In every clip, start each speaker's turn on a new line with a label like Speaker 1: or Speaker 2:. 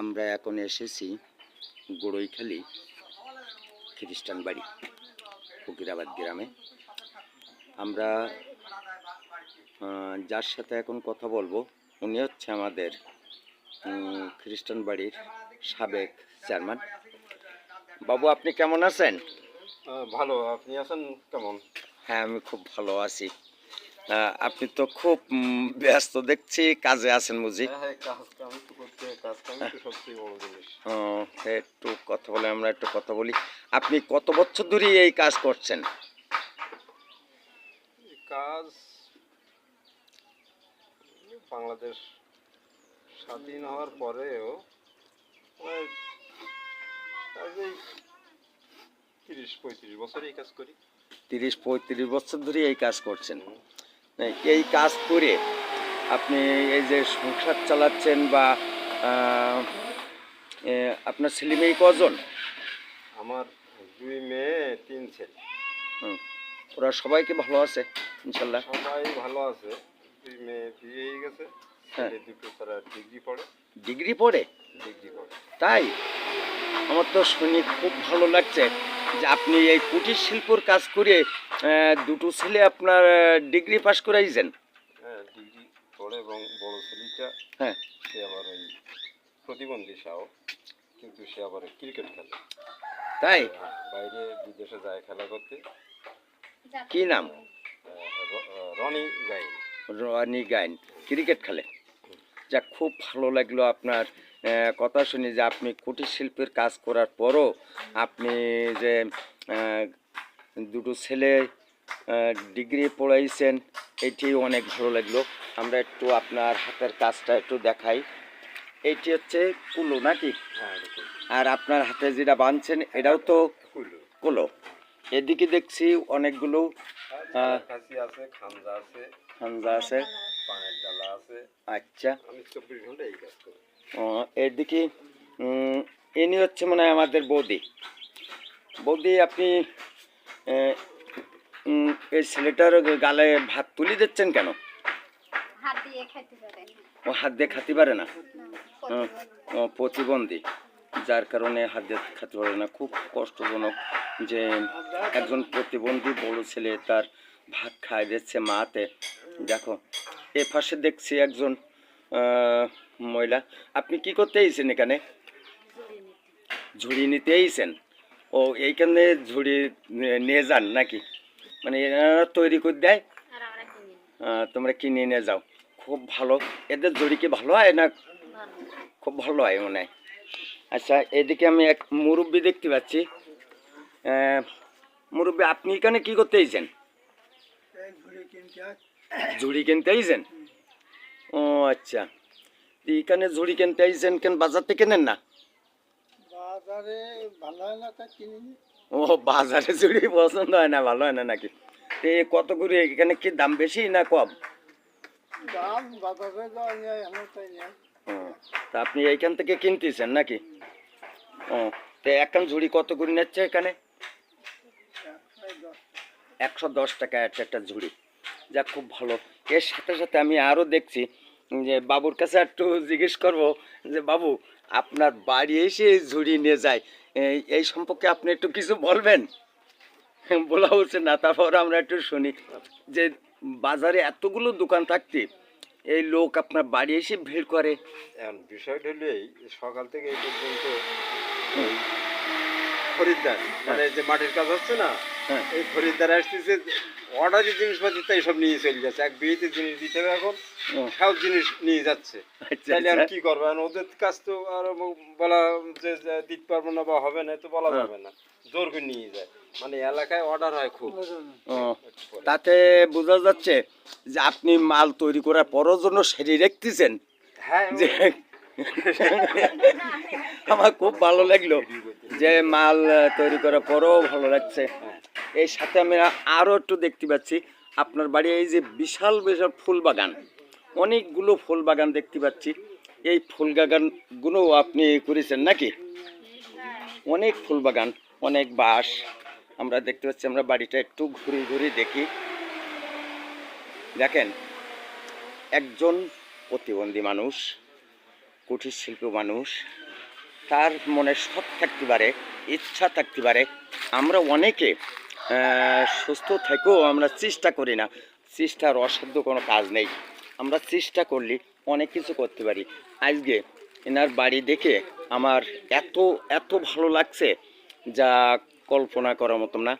Speaker 1: আমরা এখন এসেছি গড়ইখালি খ্রিস্টান বাড়ি ফকিরাবাদ গ্রামে। আমরা যার সাথে এখন কথা বলব উনি হচ্ছে আমাদের খ্রিস্টান বাড়ির সাবেক চেয়ারম্যান। বাবু আপনি কেমন আছেন?
Speaker 2: ভালো। আপনি আছেন কেমন?
Speaker 1: হ্যাঁ আমি খুব ভালো আছি। আপনি তো খুব ব্যস্ত দেখছি কাজে আছেন বুঝি।
Speaker 2: হ্যাঁ হ্যাঁ
Speaker 1: একটু কথা বলে আমরা একটু কথা বলি। আপনি কত বছর ধরে এই কাজ করছেন?
Speaker 2: কাজ বাংলাদেশ স্বাধীন হওয়ার পরেও তিরিশ পঁয়ত্রিশ বছর এই কাজ করি।
Speaker 1: তিরিশ পঁয়ত্রিশ বছর ধরে এই কাজ করছেন। এই কাজ করে আপনি এই যে সংসার চালাচ্ছেন বা আপনার ছেলে মেয়ে কজন?
Speaker 2: আমার দুই মেয়ে তিন ছেলে।
Speaker 1: ওরা সবাইকে ভালো আছে ইনশাল্লাহ?
Speaker 2: সবাই ভালো আছে দুই মেয়ে বিয়ে হয়ে গেছে
Speaker 1: হ্যাঁ।
Speaker 2: দুটো তারা ডিগ্রি পড়ে।
Speaker 1: ডিগ্রি পড়ে?
Speaker 2: ডিগ্রি পড়ে।
Speaker 1: তাই? আমার তো শুনে খুব ভালো লাগছে যে আপনি এই কুটির শিল্পর কাজ করে দুটো ছেলে আপনার ডিগ্রি পাস করাইছেন?
Speaker 2: হ্যাঁ ডিগ্রি পড়ে এবং বড় ছেলেটা
Speaker 1: হ্যাঁ।
Speaker 2: সে আবার ওই প্রতিবন্ধী সাও কিন্তু সে আবার ক্রিকেট খেলে।
Speaker 1: তাই?
Speaker 2: বাইরে বিদেশে যায় খেলা করতে।
Speaker 1: কি নাম?
Speaker 2: র- রনি গাইন।
Speaker 1: রনি গাইন ক্রিকেট খেলে। যা খুব ভালো লাগল আপনার কথা শুনি যে আপনি কুটির শিল্পের কাজ করার পরও আপনি যে দুটো ছেলে ডিগ্রি পড়াইছেন এটি অনেক ভালো লাগল। আমরা একটু আপনার হাতের কাজটা একটু দেখাই। এইটি হচ্ছে কুলো নাকি?
Speaker 2: হ্যাঁ
Speaker 1: আর আপনার হাতে যেটা বাঁধছেন এটাও তো
Speaker 2: কুলো।
Speaker 1: এদিকে দেখছি অনেকগুলো আহ,
Speaker 2: কাশি আছে
Speaker 1: আচ্ছা। ও, এদিকে ইনি হচ্ছে মনে আমাদের বৌদি। বৌদি আপনি এই ছেলেটার গালে ভাত তুলি দিচ্ছেন কেন। ও হাত দিয়ে খাতে পারে না? প্রতিবন্ধী। যার কারণে হাত দিয়ে খেতে পারে না। খুব কষ্টজনক যে একজন প্রতিবন্ধী বড় ছেলে তার ভাত খায় দিচ্ছে মাতে। দেখো এ পাশে দেখছি একজন মহিলা। আপনি কি করতে এসেছেন এখানে? ঝুড়ি নিতে এসেছেন? ও এইখানে ঝুড়ি নিয়ে যান নাকি? মানে এনারা তৈরি করে দেয়? তোমরা কিনে নিয়ে যাও। খুব ভালো। এদের ঝুড়ি কি ভালো হয় না খুব ভালো হয় মনে হয়? আচ্ছা এদিকে আমি এক মুরব্বি দেখতে পাচ্ছি। মুরব্বি আপনি এখানে কি করতে এসেছেন? ঝুড়ি কিনতে আইছেন ও আচ্ছা। এখানে ঝুড়ি কিনতে আইছেন কেন? বাজার থেকে নেন না?
Speaker 3: বাজারে ভালো হয় না কিনি
Speaker 1: ও বাজারে ঝুড়ি পছন্দ হয় না ভালো হয় না নাকি? তো এ কত করে এখানে কি দাম বেশি না কম?
Speaker 3: দাম বাজারে আমার তাই
Speaker 1: তা আপনি এইখান থেকে কিনতেছেন নাকি? ও তো এখন ঝুড়ি কত করে নিচ্ছে এখানে?
Speaker 3: একশো দশ
Speaker 1: একশো দশ টাকা একটা একটা ঝুড়ি। যা খুব ভালো। এর সাথে সাথে আমি আরও দেখছি যে বাবুর কাছে একটু জিজ্ঞেস করব যে বাবু আপনার বাড়ি এসে ঝুড়ি নিয়ে যায়। এই- সম্পর্কে আপনি একটু কিছু বলবেন? বলা হচ্ছে না তারপর আমরা একটু শুনি যে বাজারে এতগুলো দোকান থাকতে এই লোক আপনার বাড়ি এসে ভিড় করে।
Speaker 2: বিষয়টা হলো এই সকাল থেকে এই পর্যন্ত খরিদ্দার মানে যে মাটির কাজ হচ্ছে না
Speaker 1: হ্যাঁ।
Speaker 2: এই খরিদ্দার আসতেছে জিনিসপাতি তাই সব নিয়ে চলে যাচ্ছে। এক বিয়েতে জিনিস দিতে হবে এখন সব জিনিস নিয়ে যাচ্ছে।
Speaker 1: আচ্ছা,
Speaker 2: তাহলে আর
Speaker 1: আচ্ছা।
Speaker 2: কি করব? ওদের কাজ তো আর বলা যে দিতে পারব না বা হবে না তো বলা
Speaker 1: হ্যাঁ।
Speaker 2: যাবে না। জোর করে নিয়ে যায়। মানে এলাকায় অর্ডার হয় খুব।
Speaker 1: তাতে বোঝা যাচ্ছে যে আপনি মাল তৈরি করার পরও জন্য সেরে রাখতেছেন
Speaker 2: হ্যাঁ
Speaker 1: যে আমার খুব ভালো লাগল যে মাল তৈরি করার পরও ভালো লাগছে। এই সাথে আমি আরও একটু দেখতে পাচ্ছি। আপনার বাড়ি এই যে বিশাল বিশাল ফুল বাগান অনেকগুলো ফুল বাগান দেখতে পাচ্ছি। এই ফুল বাগানগুলো আপনি করেছেন নাকি? অনেক ফুল বাগান অনেক বাঁশ। আমরা দেখতে পাচ্ছি, আমরা বাড়িটা একটু ঘুরে ঘুরে দেখি। দেখেন, একজন প্রতিবন্ধী মানুষ, কুটির শিল্প মানুষ, তার মনে সৎ থাকতে পারে, ইচ্ছা থাকতে পারে। আমরা অনেকে সুস্থ থেকেও আমরা চেষ্টা করি না। চেষ্টার অসাধ্য কোনো কাজ নেই। আমরা চেষ্টা করলে অনেক কিছু করতে পারি। আজকে এনার বাড়ি দেখে আমার এত এত ভালো লাগছে যা কল্পনা করার মতো না।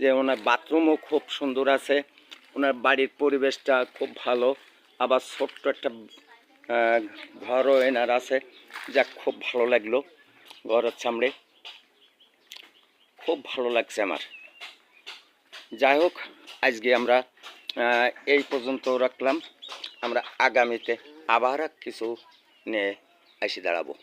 Speaker 1: যে ওনার বাথরুমও খুব সুন্দর আছে, ওনার বাড়ির পরিবেশটা খুব ভালো। আবার ছোট্ট একটা ঘরও এনার আছে, যা খুব ভালো লাগল ঘরের সামনে। খুব ভালো লাগছে আমার। যাই হোক আজকে আমরা এই পর্যন্ত রাখলাম। আমরা আগামীতে আবার কিছু নিয়ে এসে দাঁড়াবো।